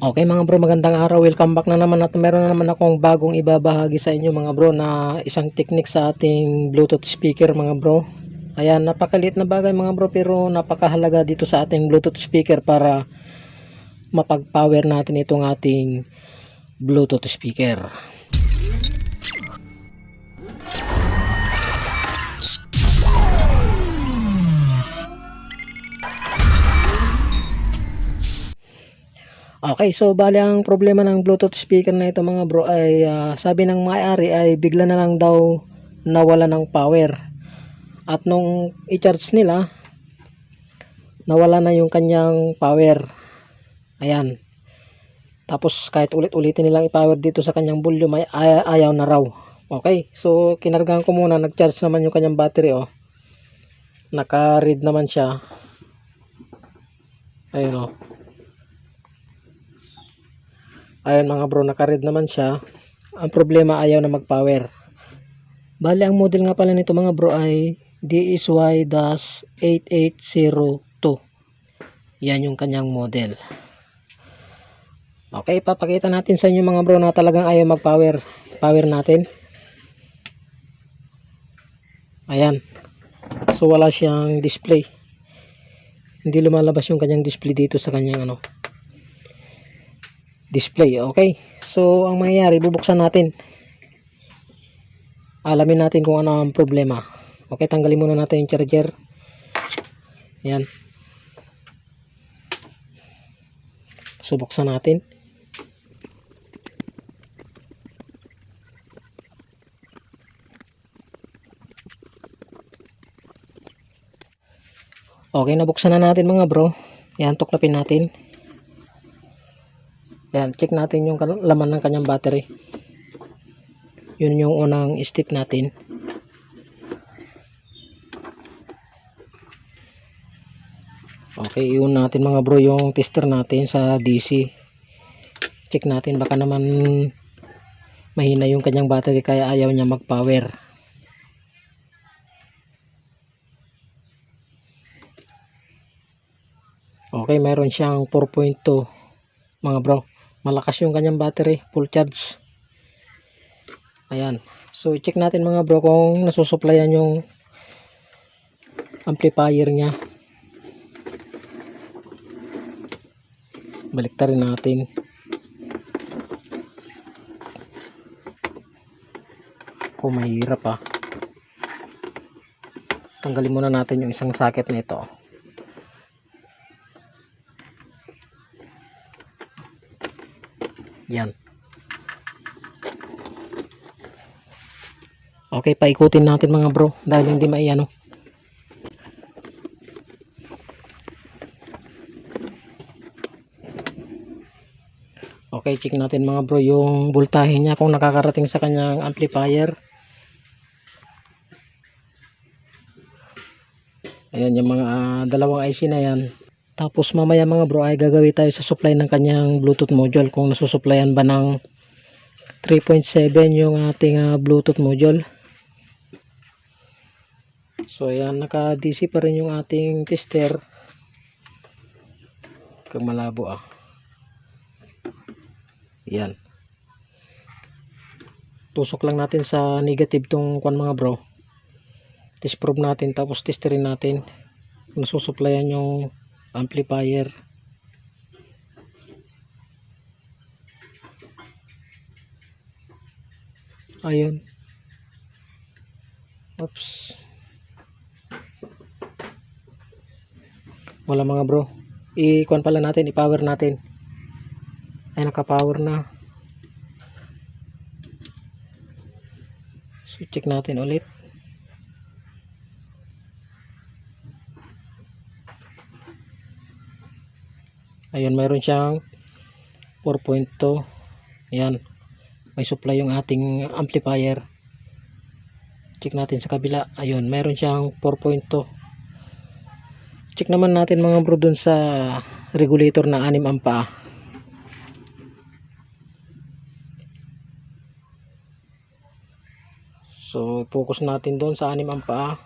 Okay mga bro, magandang araw. Welcome back na naman at meron na naman akong bagong ibabahagi sa inyo mga bro na isang technique sa ating Bluetooth speaker mga bro. Ayan, napakaliit na bagay mga bro pero napakahalaga dito sa ating Bluetooth speaker para mapag-power natin itong ating Bluetooth speaker. Okay, so bali ang problema ng Bluetooth speaker na ito mga bro ay ah, sabi ng may-ari ay bigla na lang daw nawala ng power. At nung i-charge nila, nawala na yung kanyang power. Ayan. Tapos kahit ulit-ulitin nilang i-power dito sa kanyang volume ay ay- ayaw na raw. Okay, so kinargahan ko muna, nag-charge naman yung kanyang battery oh. Naka-read naman siya. Ayun oh. Ayun mga bro, naka-red naman siya. Ang problema ayaw na mag-power. Bali, ang model nga pala nito mga bro ay DSY-8802. Yan yung kanyang model. Okay, papakita natin sa inyo mga bro na talagang ayaw mag-power. Power natin. Ayan. So, wala siyang display. Hindi lumalabas yung kanyang display dito sa kanyang ano, display. Okay. So, ang mangyayari, bubuksan natin. Alamin natin kung ano ang problema. Okay, tanggalin muna natin yung charger. Ayan. So, natin. Okay, nabuksan na natin mga bro. Ayan, tuklapin natin. Yan, check natin yung laman ng kanyang battery. Yun yung unang step natin. Okay, yun natin mga bro yung tester natin sa DC. Check natin baka naman mahina yung kanyang battery kaya ayaw niya mag-power. Okay, meron siyang 4.2 mga bro malakas yung kanyang battery full charge. Ayan. So check natin mga bro kung nasusuplayan yung amplifier niya. Baliktarin natin. Kung mahirap ah. Tanggalin muna natin yung isang socket na ito Yan. Okay, paikutin natin mga bro dahil hindi maiano. Okay, check natin mga bro yung voltahe niya kung nakakarating sa kanyang amplifier. Ayan yung mga ah, dalawang IC na yan. Tapos mamaya mga bro ay gagawin tayo sa supply ng kanyang Bluetooth module kung nasusuplayan ba ng 3.7 yung ating ah, Bluetooth module. So ayan naka DC pa rin yung ating tester. Kag malabo ah. Yan. Tusok lang natin sa negative tong kwan mga bro. Test probe natin tapos testerin natin kung nasusuplayan yung amplifier. Ayun. Oops. Wala mga bro. I-kuan pala natin i-power natin. Ay naka-power na. So check natin ulit ayun mayroon siyang 4.2 ayan. May supply yung ating amplifier. Check natin sa kabila. Ayun mayroon siyang 4.2 check naman natin mga bro dun sa regulator na 6 ampa so focus natin doon sa 6 ampa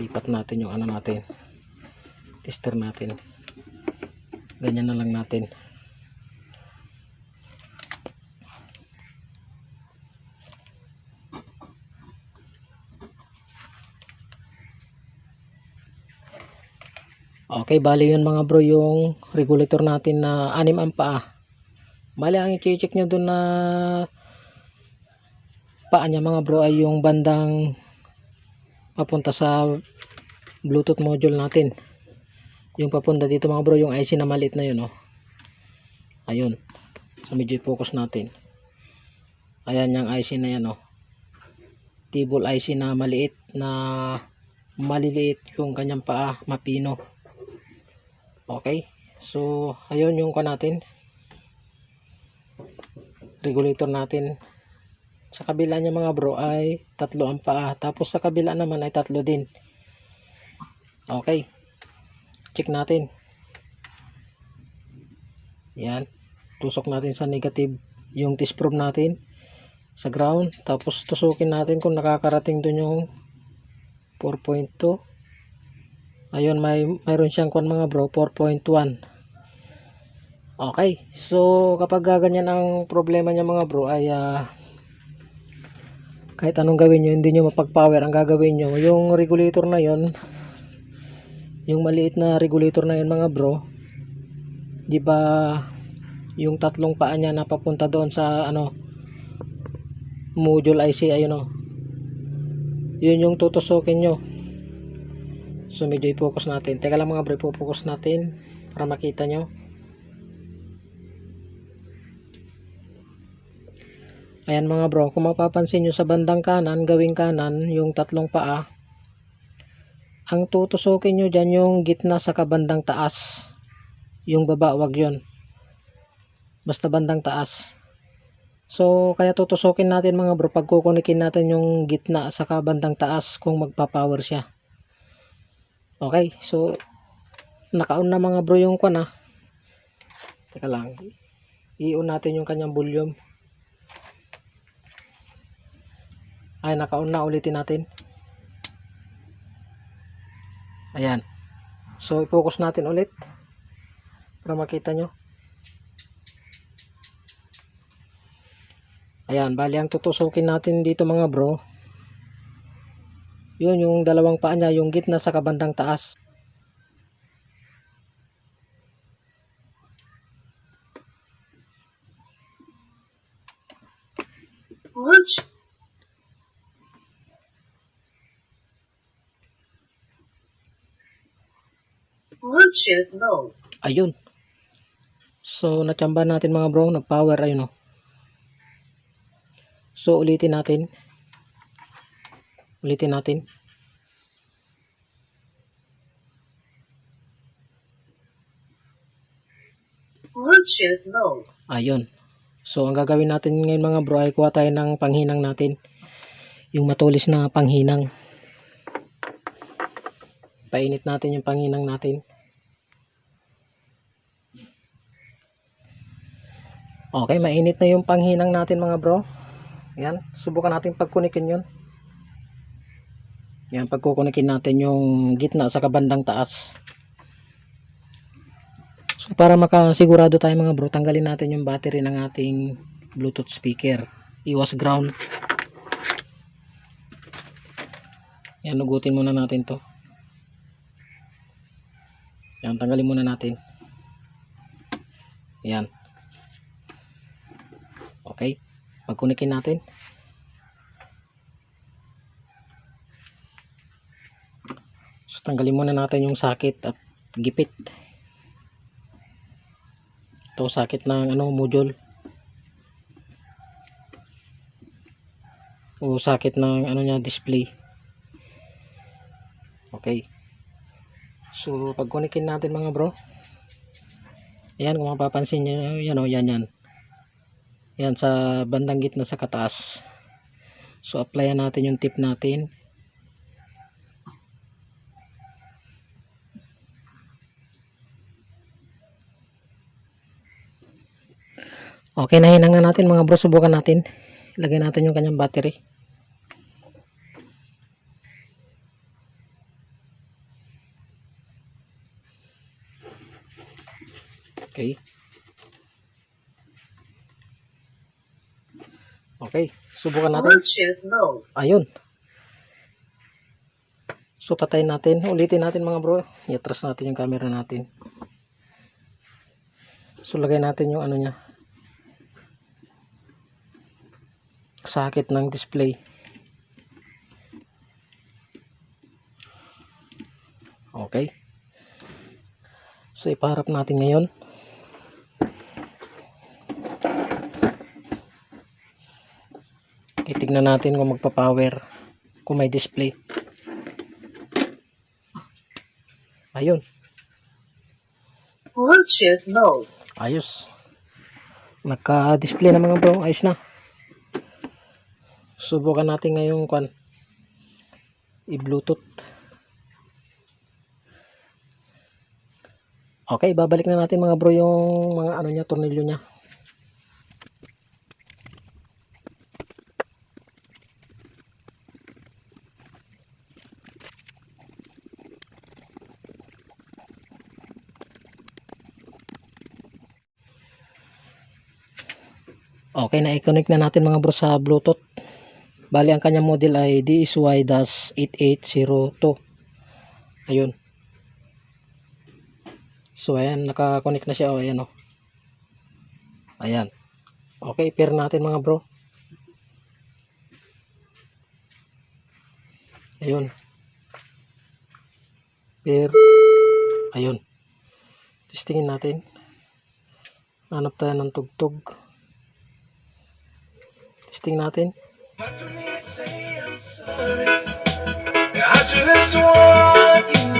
kalipat natin yung ano natin. Tester natin. Ganyan na lang natin. Okay, bali yun mga bro yung regulator natin na anim ang paa. Bali ang i-check nyo dun na paa niya mga bro ay yung bandang papunta sa bluetooth module natin. Yung papunta dito mga bro yung IC na maliit na yun oh. Ayun. So medyo focus natin. Ayan yung IC na yan oh. Table IC na maliit na maliliit yung kanyang paa mapino. Okay. So, ayun yung ka natin. Regulator natin. Sa kabila niya mga bro ay tatlo ang paa. Tapos sa kabila naman ay tatlo din. Okay. Check natin. Yan. Tusok natin sa negative yung test probe natin sa ground. Tapos tusukin natin kung nakakarating dun yung 4.2 ayun may mayroon siyang kwan mga bro 4.1 okay so kapag ganyan ang problema niya mga bro ay ah, kahit anong gawin nyo hindi nyo mapag-power ang gagawin nyo yung regulator na yon yung maliit na regulator na yun mga bro di ba yung tatlong paa niya na papunta doon sa ano module IC ayun o yun yung tutusukin nyo So medyo i-focus natin. Teka lang mga bro, i-focus natin para makita nyo. Ayan mga bro, kung mapapansin nyo sa bandang kanan, gawing kanan, yung tatlong paa, ang tutusukin nyo dyan yung gitna sa kabandang taas. Yung baba, wag yun. Basta bandang taas. So, kaya tutusukin natin mga bro, pag kukunikin natin yung gitna sa kabandang taas kung magpa-power siya. Okay, so naka-on na mga bro yung kwan ah. Teka lang. I-on natin yung kanyang volume. Ay, naka-on na ulitin natin. Ayan. So, i-focus natin ulit para makita nyo. Ayan, bali ang tutusukin natin dito mga bro yun yung dalawang paa niya yung gitna sa kabandang taas Bluetooth. Bluetooth mode. ayun. So natsamban natin mga bro. Nag power ayun oh. so ulitin natin. Ulitin natin. Bluetooth mode. ayun. So ang gagawin natin ngayon mga bro ay kuha tayo ng panghinang natin. Yung matulis na panghinang. Painit natin yung panghinang natin okay mainit na yung panghinang natin mga bro yan subukan natin pagkunikin yun yan pagkukunikin natin yung gitna sa kabandang taas So para makasigurado tayo mga bro, tanggalin natin yung battery ng ating Bluetooth speaker. Iwas ground. Yan, nugutin muna natin to. Yan, tanggalin muna natin. Yan. Okay. Pagkunikin natin. So, tanggalin muna natin yung sakit at gipit. Ito sakit ng ano module. O sakit ng ano niya display. Okay? So pag kunikin natin mga bro. Ayan kung mapapansin nyo yan o yan yan yan sa bandang gitna sa kataas so applyan natin yung tip natin Okay, na natin mga bro. Subukan natin. Ilagay natin yung kanyang battery. Okay. Okay, subukan natin. Bluetooth mode. Ayun. So, patayin natin. Ulitin natin mga bro. I-atras natin yung camera natin. So, lagay natin yung ano niya. Sakit ng display. Okay. So, ipaharap natin ngayon. Itignan natin kung magpa-power. Kung may display. Ayun. Bluetooth mode. Ayos. Nagka-display na mga bro. Ayos na. Subukan natin ngayong kwan. I-bluetooth. Okay, babalik na natin mga bro yung mga ano niya, tornilyo niya. Okay, na-connect na natin mga bro sa Bluetooth. Bali, ang kanyang model ay DSY-8802. Ayun. So, ayan, naka-connect na siya. O, ayan, o. Ayan. Okay, pair natin mga bro. Ayun. Pair. Ayun. Testingin natin. Hanap tayo ng tugtog. Testing natin. I just want